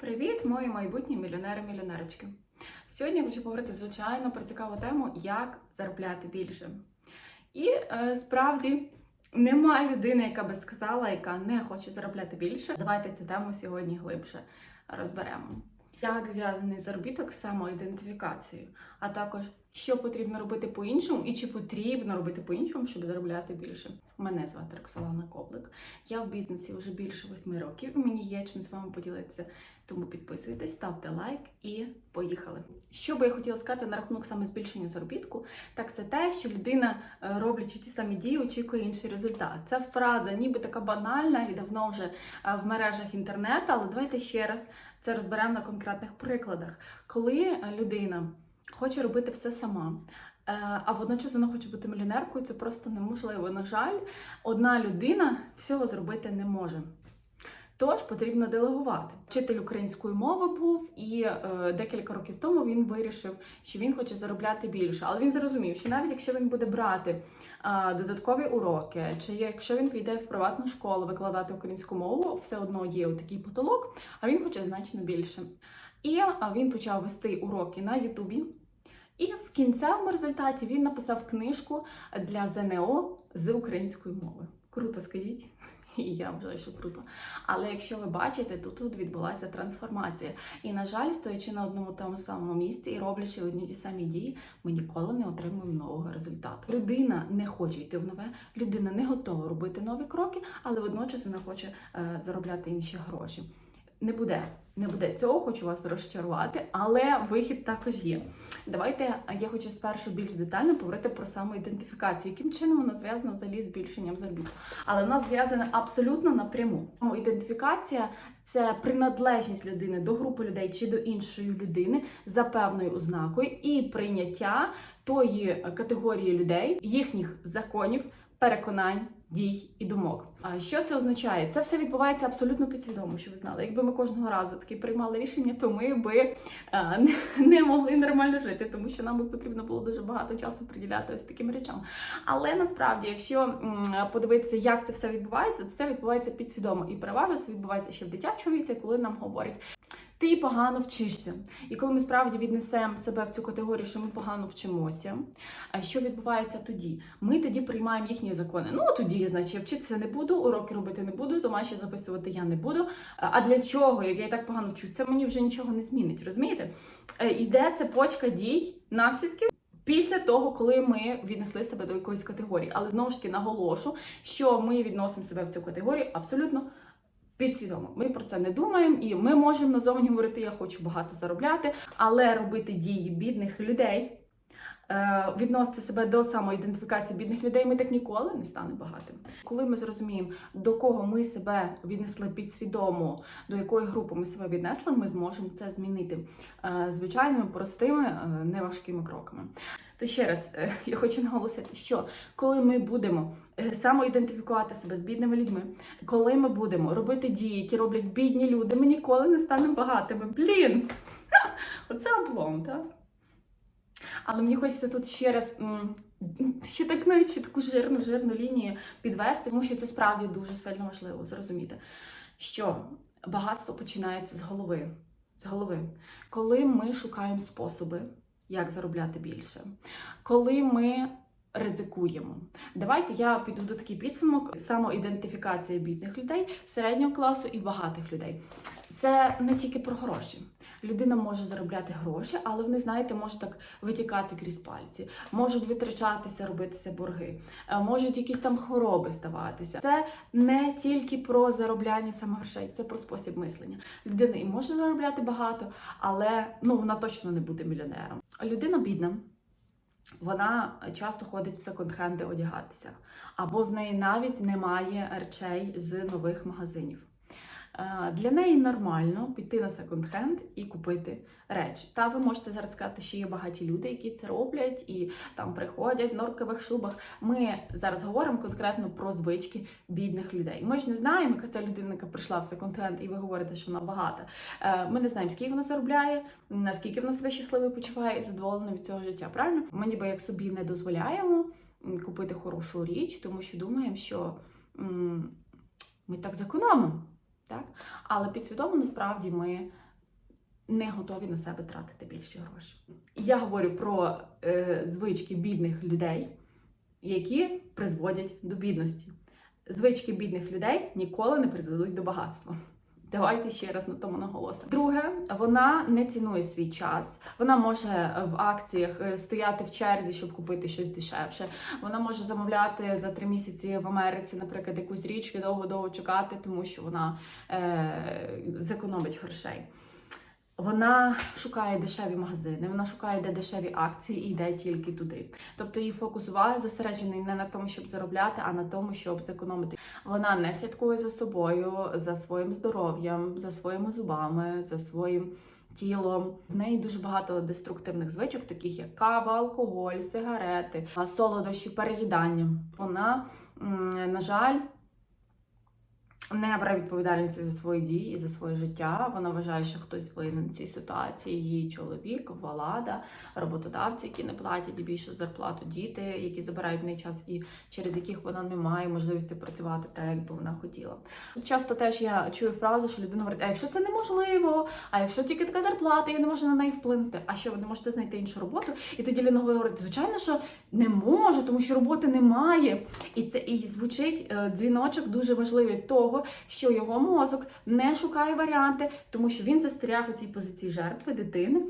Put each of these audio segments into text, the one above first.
Привіт, мої майбутні мільйонери-мільйонерочки. Сьогодні я хочу поговорити, звичайно, про цікаву тему, як заробляти більше. І е, справді нема людини, яка би сказала, яка не хоче заробляти більше. Давайте цю тему сьогодні глибше розберемо. Як зв'язаний заробіток з самоідентифікацією, а також що потрібно робити по-іншому і чи потрібно робити по-іншому, щоб заробляти більше. Мене звати Роксолана Коблик. Я в бізнесі вже більше восьми років. і Мені є чим з вами поділитися. Тому підписуйтесь, ставте лайк і поїхали. Що би я хотіла сказати на рахунок саме збільшення заробітку, так це те, що людина, е, роблячи ті самі дії, очікує інший результат. Ця фраза ніби така банальна і давно вже е, в мережах інтернету, але давайте ще раз це розберемо на конкретних прикладах. Коли е, людина хоче робити все сама. е, А водночас вона хоче бути мільйонеркою, це просто неможливо. На жаль, одна людина всього зробити не може. Тож потрібно делегувати. Вчитель української мови був, і е, декілька років тому він вирішив, що він хоче заробляти більше. Але він зрозумів, що навіть якщо він буде брати е, додаткові уроки, чи якщо він піде в приватну школу викладати українську мову, все одно є такий потолок, а він хоче значно більше. І е, він почав вести уроки на Ютубі. І в кінцевому результаті він написав книжку для ЗНО з української мови. Круто, скажіть. І я вважаю, що круто. Але якщо ви бачите, тут, тут відбулася трансформація. І, на жаль, стоячи на одному тому самому місці і роблячи одні ті самі дії, ми ніколи не отримуємо нового результату. Людина не хоче йти в нове, людина не готова робити нові кроки, але водночас вона хоче е, заробляти інші гроші. Не буде, не буде цього, хочу вас розчарувати, але вихід також є. Давайте я хочу спершу більш детально поговорити про самоідентифікацію, яким чином вона зв'язана взагалі з збільшенням заробітку. Але вона зв'язана абсолютно напряму. Ідентифікація це приналежність людини до групи людей чи до іншої людини за певною ознакою і прийняття тої категорії людей, їхніх законів, переконань. Дій і думок. А що це означає? Це все відбувається абсолютно підсвідомо, що ви знали. Якби ми кожного разу таки приймали рішення, то ми би а, не, не могли нормально жити, тому що нам би потрібно було дуже багато часу приділяти ось таким речам. Але насправді, якщо м, подивитися, як це все відбувається, то це відбувається підсвідомо і переважно це відбувається ще в дитячому віці, коли нам говорять. Ти погано вчишся, і коли ми справді віднесемо себе в цю категорію, що ми погано вчимося. А що відбувається тоді? Ми тоді приймаємо їхні закони. Ну тоді, значить, я вчитися не буду, уроки робити не буду, домашні записувати я не буду. А для чого? Як я так погано вчусь, це мені вже нічого не змінить. Розумієте? Е, Йде цепочка дій, наслідків. Після того, коли ми віднесли себе до якоїсь категорії, але знову ж таки наголошу, що ми відносимо себе в цю категорію абсолютно підсвідомо. Ми про це не думаємо, і ми можемо назовні говорити, я хочу багато заробляти, але робити дії бідних людей, відносити себе до самоідентифікації бідних людей, ми так ніколи не станемо багатим. Коли ми зрозуміємо, до кого ми себе віднесли підсвідомо, до якої групи ми себе віднесли, ми зможемо це змінити е, звичайними, простими, е, неважкими кроками. То ще раз е, я хочу наголосити, що коли ми будемо е, самоідентифікувати себе з бідними людьми, коли ми будемо робити дії, які роблять бідні люди, ми ніколи не станемо багатими. Блін! Оце облом, так? Але мені хочеться тут ще раз ще так навіть ще таку жирну жирну лінію підвести, тому що це справді дуже сильно важливо зрозуміти, що багатство починається з голови. З голови. Коли ми шукаємо способи, як заробляти більше, коли ми ризикуємо. Давайте я підведу такий підсумок: самоідентифікація бідних людей, середнього класу і багатих людей. Це не тільки про гроші. Людина може заробляти гроші, але вони, знаєте, можуть так витікати крізь пальці, можуть витрачатися, робитися борги, е, можуть якісь там хвороби ставатися. Це не тільки про заробляння саме грошей, це про спосіб мислення. Людина і може заробляти багато, але ну вона точно не буде мільйонером. Людина бідна. Вона часто ходить в секонд-хенди одягатися, або в неї навіть немає речей з нових магазинів. Е, Для неї нормально піти на секонд-хенд і купити речі. Та ви можете зараз сказати, що є багаті люди, які це роблять і там приходять в норкових шубах. Ми зараз говоримо конкретно про звички бідних людей. Ми ж не знаємо, яка ця людина, яка прийшла в секонд-хенд, і ви говорите, що вона багата. Е, Ми не знаємо, скільки вона заробляє, наскільки вона себе щасливо почуває і задоволена від цього життя. Правильно? Ми ніби як собі не дозволяємо купити хорошу річ, тому що думаємо, що ми так зекономимо. Так? Але підсвідомо насправді ми не готові на себе тратити більші гроші. Я говорю про е, звички бідних людей, які призводять до бідності. Звички бідних людей ніколи не призведуть до багатства. Давайте ще раз на тому наголосимо. Друге, вона не цінує свій час. Вона може в акціях е, стояти в черзі, щоб купити щось дешевше. Вона може замовляти за три місяці в Америці, наприклад, якусь річ і довго-довго чекати, тому що вона е- зекономить грошей. Вона шукає дешеві магазини, вона шукає де дешеві акції і йде тільки туди. Тобто її фокус уваги зосереджений не на тому, щоб заробляти, а на тому, щоб зекономити. Вона не слідкує за собою, за своїм здоров'ям, за своїми зубами, за своїм тілом. В неї дуже багато деструктивних звичок, таких як кава, алкоголь, сигарети, солодощі, переїдання. Вона, на жаль, не бере відповідальності за свої дії і за своє життя. Вона вважає, що хтось винен в цій ситуації. Її чоловік, влада, роботодавці, які не платять більшу зарплату, діти, які забирають в неї час, і через яких вона не має можливості працювати так, як би вона хотіла. Часто теж я чую фразу, що людина говорить: а якщо це неможливо, а якщо тільки така зарплата, я не можу на неї вплинути. А що ви не можете знайти іншу роботу? І тоді людина говорить, звичайно, що не можу, тому що роботи немає. І це і звучить е, дзвіночок дуже важливий того, що його мозок не шукає варіанти, тому що він застряг у цій позиції жертви дитини.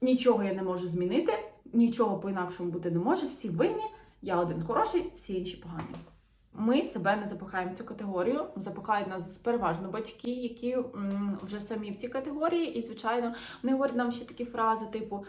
Нічого я не можу змінити, нічого по-інакшому бути не може. Всі винні, я один хороший, всі інші погані. Ми себе не запихаємо в цю категорію. Запихають нас переважно батьки, які вже самі в цій категорії, і звичайно вони говорять нам ще такі фрази, типу.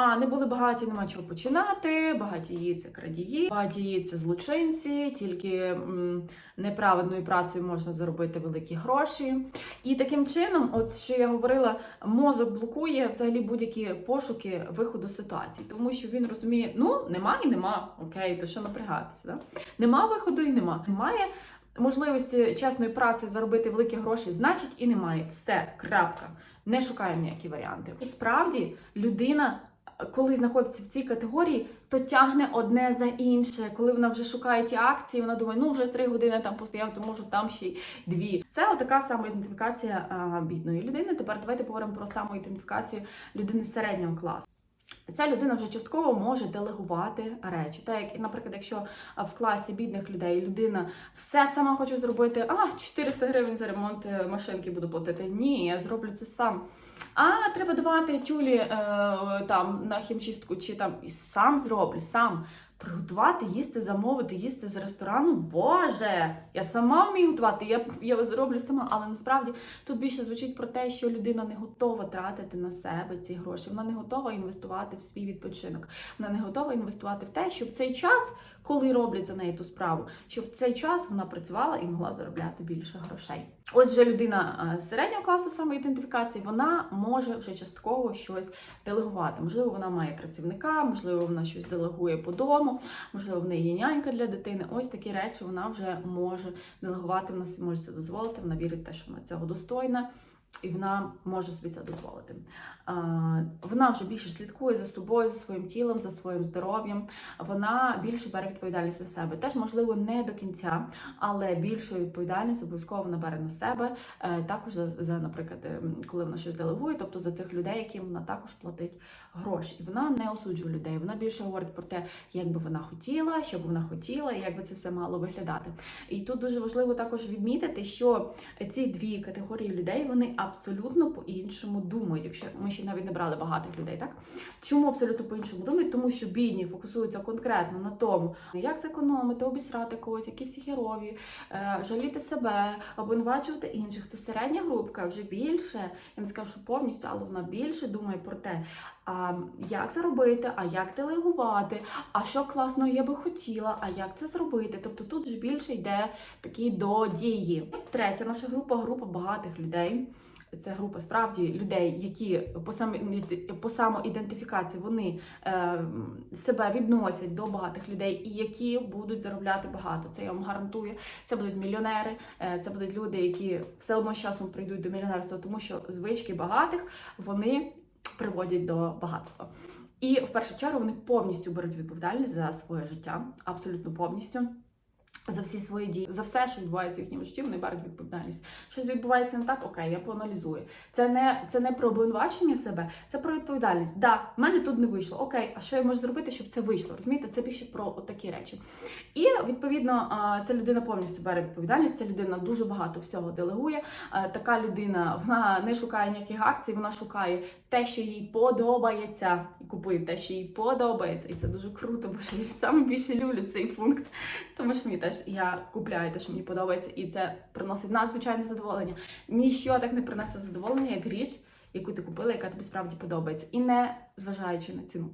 А, не були багаті, нема чого починати. Багатії це крадії, багатії це злочинці, тільки м, неправедною працею можна заробити великі гроші. І таким чином, от що я говорила, мозок блокує взагалі будь-які пошуки виходу ситуації, тому що він розуміє, ну нема і нема. Окей, то що напрягатися? Да? Нема виходу і нема. Немає можливості чесної праці заробити великі гроші, значить і немає. Все, крапка. Не шукаємо ніякі варіанти. Справді людина. Коли знаходиться в цій категорії, то тягне одне за інше. Коли вона вже шукає ті акції, вона думає, ну вже три години там постояв, то можу там ще й дві. Це отака самоідентифікація ідентифікація бідної людини. Тепер давайте поговоримо про самоідентифікацію людини середнього класу. Ця людина вже частково може делегувати речі. Так, як, наприклад, якщо в класі бідних людей людина все сама хоче зробити, а 400 гривень за ремонт е, машинки буду платити. Ні, я зроблю це сам. А треба давати тюлі е, там на хімчистку, чи там і сам зроблю, сам. Приготувати, їсти, замовити, їсти з ресторану. Боже, я сама вмію готувати, я, я зроблю сама. Але насправді тут більше звучить про те, що людина не готова тратити на себе ці гроші. Вона не готова інвестувати в свій відпочинок. Вона не готова інвестувати в те, щоб цей час, коли роблять за неї ту справу, щоб в цей час вона працювала і могла заробляти більше грошей. Ось вже людина е, середнього класу самоідентифікації, вона може вже частково щось делегувати. Можливо, вона має працівника, можливо, вона щось делегує по дому, можливо, в неї є нянька для дитини. Ось такі речі вона вже може делегувати. Вона може це дозволити. Вона вірить в те, що вона цього достойна. І вона може собі це дозволити. Вона вже більше слідкує за собою, за своїм тілом, за своїм здоров'ям. Вона більше бере відповідальність за себе. Теж, можливо, не до кінця, але більшу відповідальність обов'язково вона бере на себе. Е, Також за, за, наприклад, е, коли вона щось делегує, тобто за цих людей, яким вона також платить гроші. І вона не осуджує людей. Вона більше говорить про те, як би вона хотіла, що б вона хотіла, і як би це все мало виглядати. І тут дуже важливо також відмітити, що ці дві категорії людей вони абсолютно по-іншому думають. Якщо ми ще навіть не брали багатих людей, так чому абсолютно по-іншому думають? Тому що бідні фокусуються конкретно на тому, як зекономити, обісрати когось, які всі херові, е, жаліти себе, обвинувачувати інших. То середня групка вже більше, я не скажу, що повністю, але вона більше думає про те, як заробити, а як делегувати, а що класно я би хотіла, а як це зробити. Тобто тут вже більше йде такі до дії. Третя наша група група багатих людей. Це група справді людей, які по самі по самоідентифікації вони е, себе відносять до багатих людей, і які будуть заробляти багато. Це я вам гарантую. Це будуть мільйонери, е, це будуть люди, які все одно з часом прийдуть до мільйонерства, тому що звички багатих вони приводять до багатства. І в першу чергу вони повністю беруть відповідальність за своє життя, абсолютно повністю. За всі свої дії, за все, що відбувається в їхньому житті, вони беруть відповідальність. Щось відбувається не так, окей, я поаналізую. Це не це не про обвинувачення себе, це про відповідальність. Да, в мене тут не вийшло. Окей, а що я можу зробити, щоб це вийшло? Розумієте, це більше про такі речі. І відповідно, ця людина повністю бере відповідальність. Ця людина дуже багато всього делегує. Така людина вона не шукає ніяких акцій, вона шукає те, що їй подобається, і купує те, що їй подобається. І це дуже круто, бо що я саме більше люблю цей пункт. Тому що мені теж я купляю те, що мені подобається, і це приносить надзвичайне задоволення. Ніщо так не принесе задоволення, як річ, яку ти купила, яка тобі справді подобається, і не зважаючи на ціну.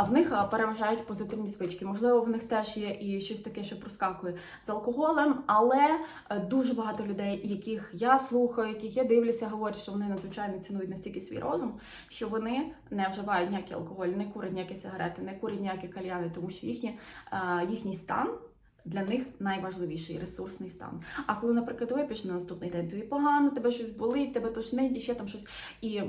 А в них переважають позитивні звички. Можливо, в них теж є і щось таке, що проскакує з алкоголем, але е, дуже багато людей, яких я слухаю, яких я дивлюся, говорять, що вони надзвичайно цінують настільки свій розум, що вони не вживають ніякий алкоголь, не курять ніякі сигарети, не курять ніякі кальяни, тому що їхні, е, їхній стан. Для них найважливіший ресурсний стан. А коли, наприклад, вип'єш на наступний день, тобі погано, тебе щось болить, тебе тошнить, ще там щось. І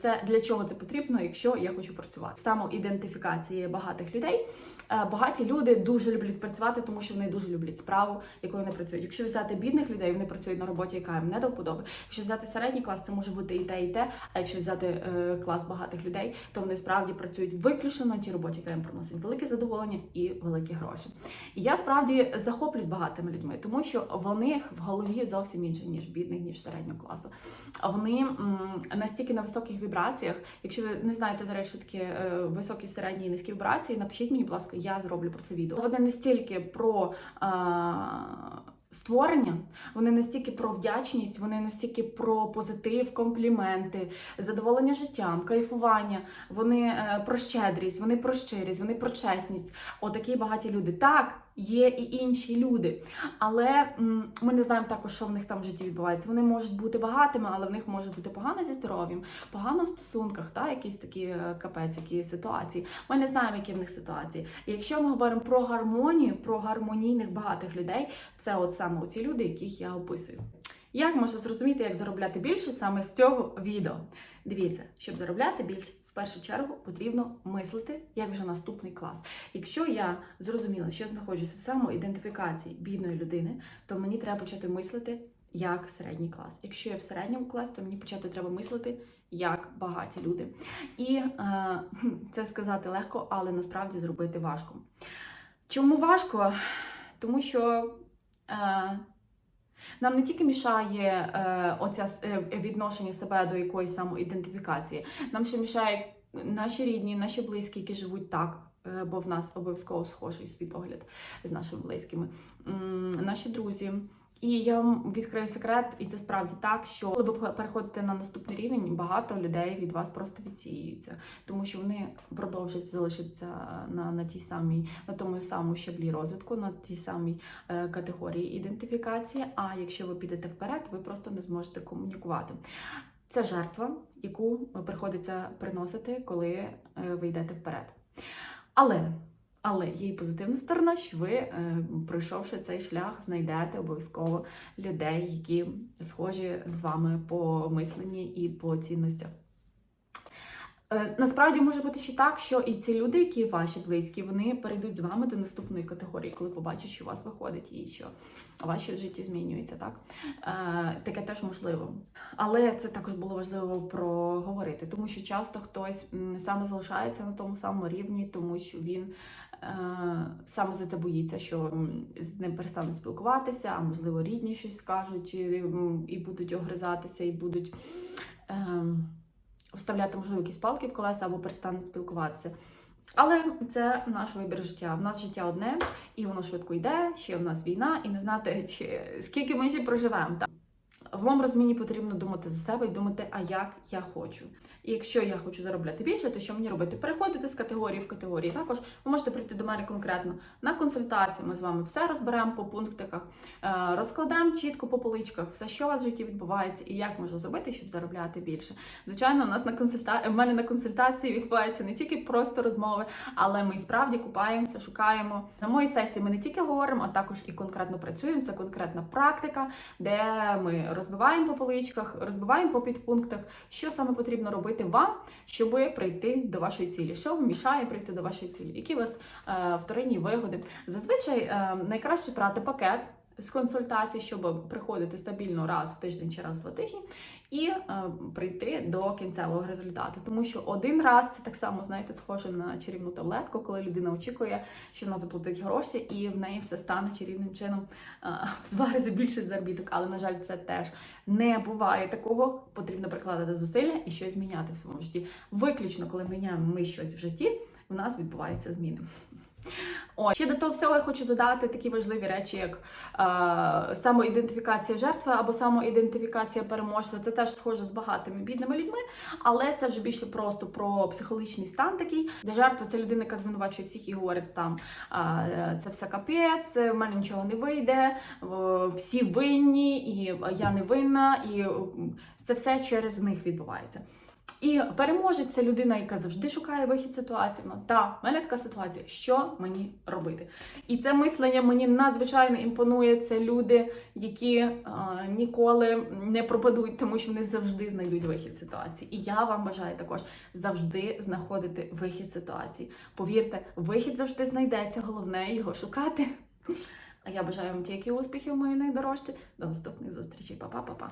це для чого це потрібно, якщо я хочу працювати? Самоідентифікації багатих людей. Е, Багаті люди дуже люблять працювати, тому що вони дуже люблять справу, якою вони працюють. Якщо взяти бідних людей, вони працюють на роботі, яка їм не до вподоби. Якщо взяти середній клас, це може бути і те, і те. А якщо взяти е, клас багатих людей, то вони справді працюють виключно на тій роботі, яка їм приносить велике задоволення і великі гроші. І я справді захоплююсь багатими людьми, тому що в них в голові зовсім інше, ніж бідних, ніж середнього класу. Вони настільки на високих вібраціях. Якщо ви не знаєте, до речі, що таке е, високі, середні і низькі вібрації, напишіть мені, будь ласка, я зроблю про це відео. Вони не стільки про. Створення, вони настільки про вдячність, вони настільки про позитив, компліменти, задоволення життям, кайфування, вони е, про щедрість, вони про щирість, вони про чесність. Отакі багаті люди. Так, є і інші люди, але ми не знаємо також, що в них там в житті відбувається. Вони можуть бути багатими, але в них може бути погано зі здоров'ям, погано в стосунках, та якісь такі е, капець, які ситуації. Ми не знаємо, які в них ситуації. І якщо ми говоримо про гармонію, про гармонійних багатих людей, це от саме ці люди, яких я описую. Як можна зрозуміти, як заробляти більше саме з цього відео? Дивіться, щоб заробляти більше, в першу чергу потрібно мислити як вже наступний клас. Якщо я зрозуміла, що я знаходжуся в самоідентифікації бідної людини, то мені треба почати мислити як середній клас. Якщо я в середньому класі, то мені почати треба мислити як багаті люди. І е, це сказати легко, але насправді зробити важко. Чому важко? Тому що. Е, нам не тільки мішає е, оця е, відношення себе до якоїсь самоідентифікації, нам ще мішає наші рідні, наші близькі, які живуть так, е, бо в нас обов'язково схожий світогляд з нашими близькими, наші друзі. І я вам відкрию секрет, і це справді так, що коли ви переходите на наступний рівень, багато людей від вас просто відсіюються, тому що вони продовжать залишитися на, на тій самій, на тому самому щаблі розвитку, на тій самій е, категорії ідентифікації. А якщо ви підете вперед, ви просто не зможете комунікувати. Це жертва, яку приходиться приносити, коли е, ви йдете вперед. Але але є і позитивна сторона, що ви, е, пройшовши цей шлях, знайдете обов'язково людей, які схожі з вами по мисленні і по цінностях. Е, Насправді може бути ще так, що і ці люди, які ваші близькі, вони перейдуть з вами до наступної категорії, коли побачать, що у вас виходить і що ваше в житті змінюється. Так е, таке теж можливо. Але це також було важливо проговорити, тому що часто хтось саме залишається на тому самому рівні, тому що він е, саме за це боїться, що з ним перестануть спілкуватися, а можливо рідні щось скажуть і будуть огризатися, і будуть. Вставляти, можливо, якісь палки в колеса або перестануть спілкуватися. Але це наш вибір життя. В нас життя одне, і воно швидко йде, ще в нас війна, і не знати, чи скільки ми ще проживемо. В моєму розумінні потрібно думати за себе і думати, а як я хочу. І якщо я хочу заробляти більше, то що мені робити? Переходити з категорії в категорії. Також ви можете прийти до мене конкретно на консультацію. Ми з вами все розберемо по пунктиках, е, розкладемо чітко по поличках, все, що у вас в житті відбувається, і як можна зробити, щоб заробляти більше. Звичайно, у нас на консульта... в мене на консультації відбуваються не тільки просто розмови, але ми справді купаємося, шукаємо. На моїй сесії ми не тільки говоримо, а також і конкретно працюємо. Це конкретна практика, де ми розбиваємо по поличках, розбиваємо по підпунктах, що саме потрібно робити вам, щоб прийти до вашої цілі. Що вам мішає прийти до вашої цілі? Які у вас е, вторинні вигоди? Зазвичай е, найкраще брати пакет з консультацій, щоб приходити стабільно раз в тиждень чи раз в два тижні, і е, прийти до кінцевого результату. Тому що один раз це так само, знаєте, схоже на чарівну таблетку, коли людина очікує, що вона заплатить гроші, і в неї все стане чарівним чином е, в два рази більше заробіток. Але на жаль, це теж не буває такого. Потрібно прикладати зусилля і щось зміняти в своєму житті. Виключно, коли міняємо ми щось в житті, в нас відбуваються зміни. О, ще до того всього я хочу додати такі важливі речі, як е, самоідентифікація жертви або самоідентифікація переможця. Це теж схоже з багатими бідними людьми, але це вже більше просто про психологічний стан такий, де жертва це людина, яка звинувачує всіх і говорить там е, це все капець, в мене нічого не вийде, в- всі винні, і я не винна, і е, це все через них відбувається. І переможець це людина, яка завжди шукає вихід ситуації. Ну, та, в мене така ситуація, що мені робити? І це мислення мені надзвичайно імпонує. Це люди, які е, ніколи не пропадуть, тому що вони завжди знайдуть вихід ситуації. І я вам бажаю також завжди знаходити вихід ситуації. Повірте, вихід завжди знайдеться. Головне його шукати. А я бажаю вам тільки успіхів, мої найдорожчі. До наступних зустрічей. Па-па-па-па.